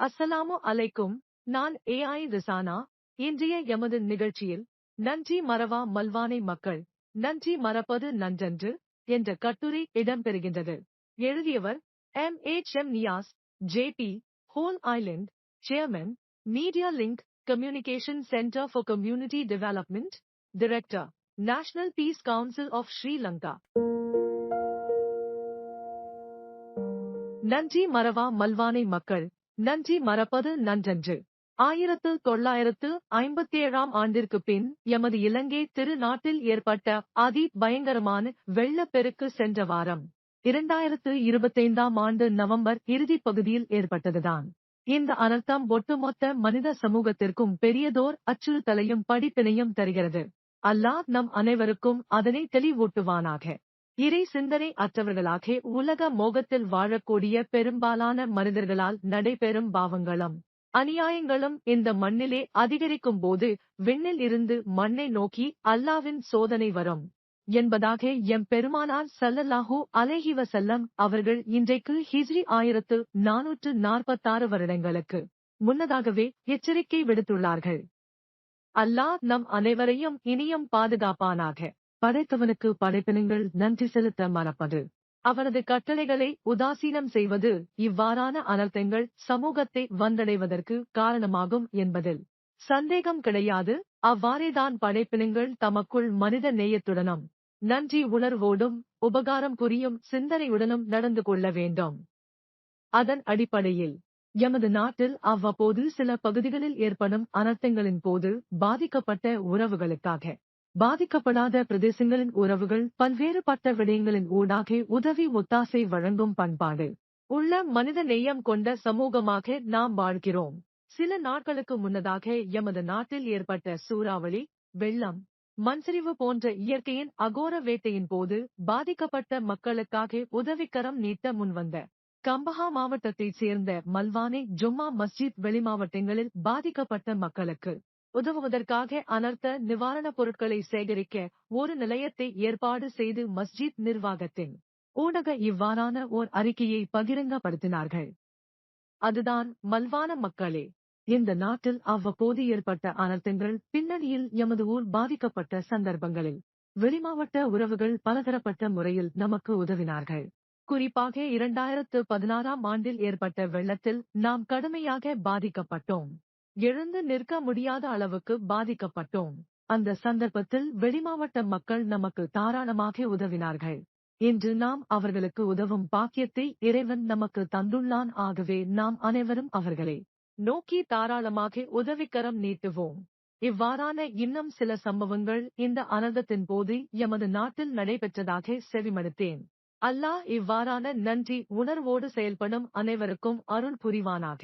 அஸ்ஸலாமு அலைக்கும். நான் ஏஐ ரிசானா. இன்றைய எமது நிகழ்ச்சியில் நன்றி மறவா மல்வானை மக்கள் நன்றி மறப்பது நன்றன்று என்ற கட்டுரை இடம்பெறுகின்றது. எழுதியவர் M H M Niyas JP whole island chairman media link communication centre for community development director national peace council of Sri Lanka நன்றி மறவா மல்வானை மக்கள் நன்றி மறப்பது நன்றன்று. ஆயிரத்து தொள்ளாயிரத்து ஐம்பத்தி ஏழாம் ஆண்டிற்கு பின் எமது இலங்கை திருநாட்டில் ஏற்பட்ட அதி பயங்கரமான வெள்ளப்பெருக்கு சென்ற வாரம் இரண்டாயிரத்து இருபத்தைந்தாம் ஆண்டு நவம்பர் இறுதிப் பகுதியில் ஏற்பட்டதுதான். இந்த அனர்த்தம் ஒட்டுமொத்த மனித சமூகத்திற்கும் பெரியதோர் அச்சுறுத்தலையும் படிப்பினையும் தருகிறது. அல்லாஹ் நம் அனைவருக்கும் அதனை தெளிவூட்டுவானாக. இறை சிந்தனை அற்றவர்களாக உலக மோகத்தில் வாழக்கூடிய பெரும்பாலான மனிதர்களால் நடைபெறும் பாவங்களும் அநியாயங்களும் இந்த மண்ணிலே அதிகரிக்கும் போது விண்ணில் இருந்து மண்ணை நோக்கி அல்லாவின் சோதனை வரும். என்பதாக எம் பெருமானார் சல்லல்லாஹூ அலைஹி வசல்லம் அவர்கள் இன்றைக்கு ஹிஜ்ரி ஆயிரத்து நானூற்று நாற்பத்தாறு வருடங்களுக்கு முன்னதாகவே எச்சரிக்கை விடுத்துள்ளார்கள். அல்லாஹ் நம் அனைவரையும் இனியும் பாதுகாப்பானாக. படைத்தவனுக்கு படைப்பினங்கள் நன்றி செலுத்த மறப்பது. அவரது கட்டளைகளை உதாசீனம் செய்வது இவ்வாறான அனர்த்தங்கள் சமூகத்தை வந்தடைவதற்கு காரணமாகும் என்பதில் சந்தேகம் கிடையாது. அவ்வாறேதான் படைப்பினங்கள் தமக்குள் மனித நேயத்துடனும் நன்றி உணர்வோடும் உபகாரம் புரியும் சிந்தனையுடனும் நடந்து கொள்ள வேண்டும். அதன் அடிப்படையில் எமது நாட்டில் அவ்வப்போது சில பகுதிகளில் ஏற்படும் அனர்த்தங்களின் போது பாதிக்கப்பட்ட உறவுகளுக்காக பாதிக்கப்படாத பிரதேசங்களின் உறவுகள் பல்வேறுபட்ட விடயங்களின் ஊடாக உதவி ஒத்தாசை வழங்கும் பண்பாடு உள்ள மனித நேயம் கொண்ட சமூகமாக நாம் வாழ்கிறோம். சில நாட்களுக்கு முன்னதாக எமது நாட்டில் ஏற்பட்ட சூறாவளி வெள்ளம் மண்சரிவு போன்ற இயற்கையின் அகோர வேட்டையின் போது பாதிக்கப்பட்ட மக்களுக்காக உதவிக்கரம் நீட்ட முன்வந்த கம்பஹா மாவட்டத்தைச் சேர்ந்த மல்வானே ஜும்மா மஸ்ஜித் வெளிமாவட்டங்களில் பாதிக்கப்பட்ட மக்களுக்கு உதவுவதற்காக அனர்த்த நிவாரணப் பொருட்களை சேகரிக்க ஒரு நிலையத்தை ஏற்பாடு செய்து மஸ்ஜித் நிர்வாகத்தின் ஊடக இவ்வாறான ஓர் அறிக்கையை பகிரங்கப்படுத்தினார்கள். அதுதான் மல்வான மக்களே இந்த நாட்டில் அவ்வப்போது ஏற்பட்ட அனர்த்தங்கள் பின்னணியில் எமது ஊர் பாதிக்கப்பட்ட சந்தர்ப்பங்களில் வெளிமாவட்ட உறவுகள் பலதரப்பட்ட முறையில் நமக்கு உதவினார்கள். குறிப்பாக இரண்டாயிரத்து பதினாறாம் ஆண்டில் ஏற்பட்ட வெள்ளத்தில் நாம் கடுமையாக பாதிக்கப்பட்டோம். எழுந்து நிற்க முடியாத அளவுக்கு பாதிக்கப்பட்டோம். அந்த சந்தர்ப்பத்தில் வெளிமாவட்ட மக்கள் நமக்கு தாராளமாக உதவினார்கள். இன்று நாம் அவர்களுக்கு உதவும் பாக்கியத்தை இறைவன் நமக்கு தந்துள்ளான் ஆகவே நாம் அனைவரும் அவர்களை நோக்கி தாராளமாக உதவிக்கரம் நீட்டுவோம். இவ்வாறான இன்னும் சில சம்பவங்கள் இந்த அனந்தத்தின் போது எமது நாட்டில் நடைபெற்றதாக செவிமடுத்தேன். அல்லாஹ் இவ்வாறான நன்றி உணர்வோடு செயல்படும் அனைவருக்கும் அருள் புரிவானாக.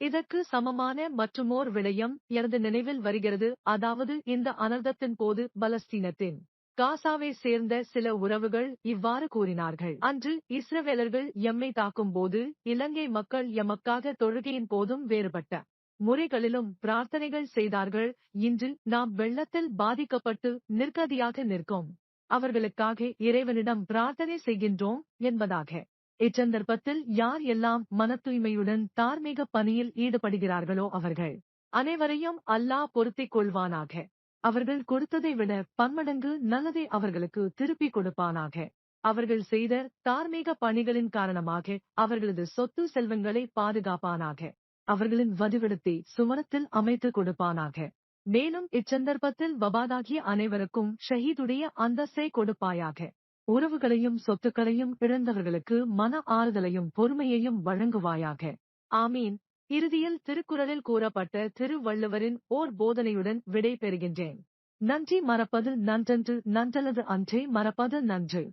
இதற்கு சமமான மற்றுமோர் விடயம் எனது நினைவில் வருகிறது. அதாவது இந்த அனர்த்தத்தின் போது பலஸ்தீனத்தின் காசாவை சேர்ந்த சில உறவுகள் இவ்வாறு கூறினார்கள். அன்று இஸ்ரவேலர்கள் எம்மை தாக்கும் போது இலங்கை மக்கள் எமக்காக தொழுகையின் போதும் வேறுபட்ட முறைகளிலும் பிரார்த்தனைகள் செய்தார்கள். இன்று நாம் வெள்ளத்தில் பாதிக்கப்பட்டு நிற்கதியாக நிற்கும் அவர்களுக்காக இறைவனிடம் பிரார்த்தனை செய்கின்றோம் என்பதாக இச்சந்தர்ப்பத்தில் யார் எல்லாம் மன தூய்மையுடன் தார்மீக பணியில் ஈடுபடுகிறார்களோ அவர்கள் அனைவரையும் அல்லாஹ் பொருத்திக் கொள்வானாக. அவர்கள் கொடுத்ததை விட பன்மடங்கு நல்லதை அவர்களுக்கு திருப்பிக் கொடுப்பானாக. அவர்கள் செய்த தார்மீக பணிகளின் காரணமாக அவர்களது சொத்து செல்வங்களை பாதுகாப்பானாக. அவர்களின் வதிவிடத்தை சுமரத்தில் அமைத்துக் கொடுப்பானாக. மேலும் இச்சந்தர்ப்பத்தில் வபாதாகிய அனைவருக்கும் ஷஹீதுடைய அந்தஸ்தை கொடுப்பாயாக. உறவுகளையும் சொத்துக்களையும் இழந்தவர்களுக்கு மன ஆறுதலையும் பொறுமையையும் வழங்குவாயாக. ஆமீன். இறுதியில் திருக்குறளில் கூறப்பட்ட திருவள்ளுவரின் ஓர் போதனையுடன் விடை பெறுகின்றேன். நன்றி மறப்பது நன்றன்று நன்றல்லது அன்றே மறப்பது நன்று.